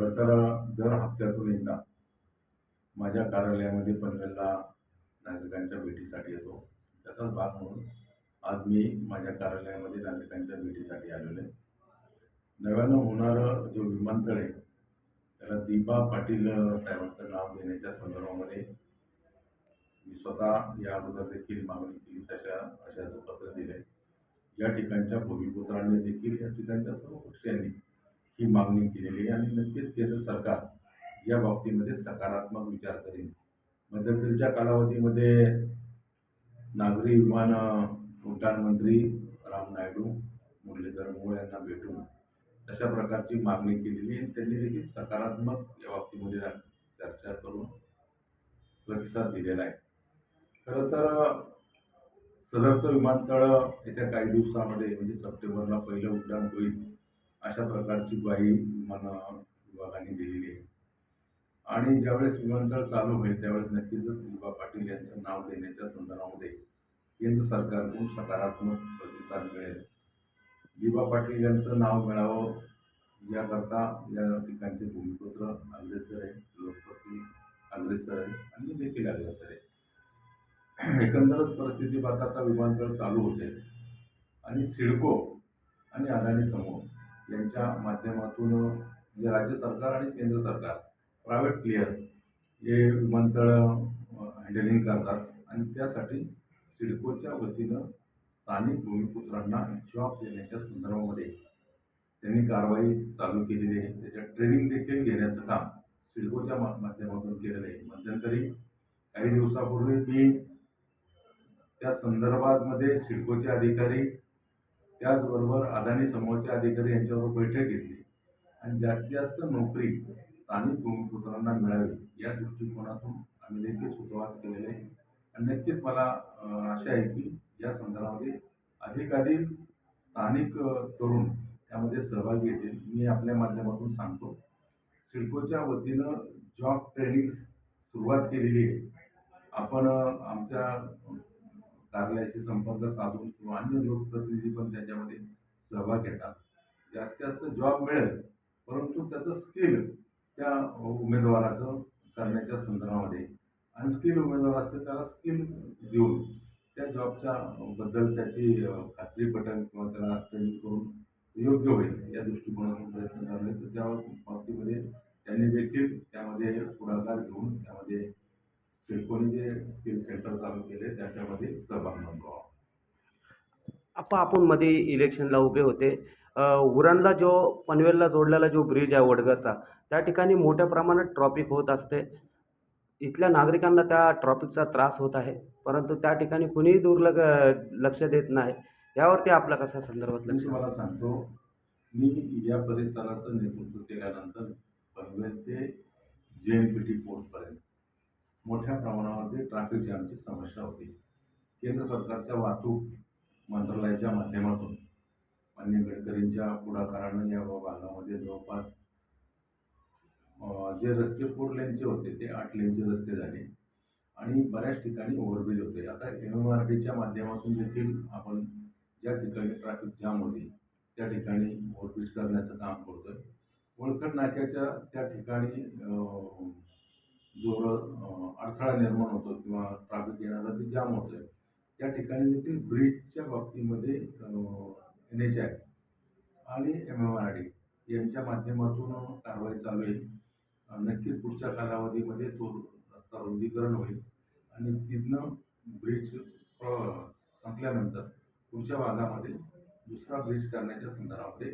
खरं तर दर हप्त्यातून एकदा माझ्या कार्यालयामध्ये पनवेलला नागरिकांच्या भेटीसाठी येतो. त्याचाच भाग म्हणून आज मी माझ्या कार्यालयामध्ये नागरिकांच्या भेटीसाठी आलेलो आहे. नव्यानं होणारं जो विमानतळ आहे त्याला दीपा पाटील साहेबांचं नाव देण्याच्या संदर्भामध्ये मी स्वतः या अगोदर देखील मागणी केली तशा अशाचं पत्र दिलं आहे या ठिकाणच्या भूमिपुत्रांनी देखील या ठिकाणच्या सर्व पक्षांनी ही मागणी केलेली आहे आणि नक्कीच केंद्र सरकार या बाबतीमध्ये सकारात्मक विचार करेल. मध्यंतरीच्या कालावधीमध्ये नागरी विमान उड्डाण मंत्री राम नायडू मुरलीधर मोहोळ यांना भेटून अशा प्रकारची मागणी केलेली आहे. त्यांनी देखील सकारात्मक या बाबतीमध्ये चर्चा करून प्रतिसाद दिलेला आहे. खरं तर सदरचं विमानतळ येत्या काही दिवसामध्ये म्हणजे सप्टेंबरला पहिलं उड्डाण होईल. अशा प्रकारची ग्वाही विमान विभागाने दिलेली आहे. आणि ज्यावेळेस विमानतळ चालू होईल त्यावेळेस नक्कीच दिबा पाटील यांचं नाव देण्याच्या संदर्भामध्ये केंद्र सरकारकडून सकारात्मक प्रतिसाद मिळेल. दिबा पाटील यांचं नाव मिळावं याकरता या ठिकाणचे भूमिपुत्र अग्रेसर आहे लोकपती अग्रेसर आहे आणि देखील अग्रेसर आहे. एकंदरच परिस्थिती पाहता आता विमानतळ चालू होते. आणि सिडको आणि अदानी समूह यांच्या माध्यमातून म्हणजे राज्य सरकार आणि केंद्र सरकार प्रायव्हेट प्लेयर हे विमानतळ हँडलिंग करतात. आणि त्यासाठी सिडकोच्या वतीनं स्थानिक भूमिपुत्रांना जॉब देण्याच्या संदर्भामध्ये त्यांनी कारवाई चालू केलेली आहे. त्याच्या ट्रेनिंग देखील घेण्याचं काम सिडकोच्या माध्यमातून केलेलं आहे. मध्यंतरी काही दिवसापूर्वी मी त्या संदर्भामध्ये सिडकोचे अधिकारी त्याचबरोबर अदानी समूहाचे अधिकारी यांच्याबरोबर बैठक घेतली. आणि जास्तीत जास्त नोकरी स्थानिक भूमिपुत्रांना मिळावी या दृष्टिकोनातून आम्ही देखील सुरुवात केलेली आहे. आणि नक्कीच मला आशा आहे की या संदर्भामध्ये अधिकाधिक स्थानिक तरुण त्यामध्ये सहभागी येतील. मी आपल्या माध्यमातून सांगतो सिडकोच्या वतीनं जॉब ट्रेनिंग सुरुवात केलेली आहे. आपण आमच्या कार्यालयाशी संपर्क साधून किंवा अन्य लोकप्रतिनिधी पण त्याच्यामध्ये सहभाग घेतात. जास्तीत जास्त जॉब मिळेल परंतु त्याचं स्किल त्या उमेदवाराचं करण्याच्या संदर्भामध्ये. अनस्किल उमेदवार असते त्याला स्किल देऊन त्या जॉबच्या बद्दल त्याची खात्री पटन किंवा त्याला ट्रेनिंग करून योग्य होईल या दृष्टिकोनातून प्रयत्न झाले तर त्या बाबतीमध्ये त्यांनी देखील त्यामध्ये पुढाकार घेऊन त्यामध्ये सिडकोने जे स्किल सेंटर चालू केले त्याच्यामध्ये सहभाग आप्पा आपण मध्ये इलेक्शनला उभे होते. उरणला जो पनवेलला जोडलेला जो ब्रिज आहे वडगरचा त्या ठिकाणी मोठ्या प्रमाणात ट्रॉफिक होत असते. इथल्या नागरिकांना त्या ट्रॉफिकचा त्रास होत आहे परंतु त्या ठिकाणी कुणीही दुर्लक्ष लक्ष देत नाही. यावरती आपला कसा संदर्भात मी लक्ष तुम्हाला सांगतो मी या परिसराचं नेतृत्व केल्यानंतर पनवेल ते जे एन पी टी पोर्टपर्यंत मोठ्या प्रमाणामध्ये ट्रॅफिक जॅमची समस्या होती. केंद्र सरकारच्या वाहतूक मंत्रालयाच्या माध्यमातून मान्य गडकरींच्या पुढाकारानं या भागामध्ये जवळपास जे रस्ते फोर लेनचे होते ते आठ लेनचे रस्ते झाले. आणि बऱ्याच ठिकाणी ओव्हरब्रिज होते. आता एम एम आर टीच्या माध्यमातून देखील आपण ज्या ठिकाणी ट्रॅफिक जाम होती त्या ठिकाणी ओव्हरब्रिज करण्याचं काम करतो आहे वळखड नाक्याच्या त्या ठिकाणी जो अडथळा निर्माण होतो किंवा ट्राफिक येणारा ते जाम होतं आहे त्या ठिकाणी देखील ब्रिजच्या बाबतीमध्ये एन एच आय आणि एम एम आर डी यांच्या माध्यमातून कारवाई चालू आहे. नक्कीच पुढच्या कालावधीमध्ये तो रस्ता रुंदीकरण होईल आणि तिथनं ब्रिज संपल्यानंतर पुढच्या भागामध्ये दुसरा ब्रिज करण्याच्या संदर्भामध्ये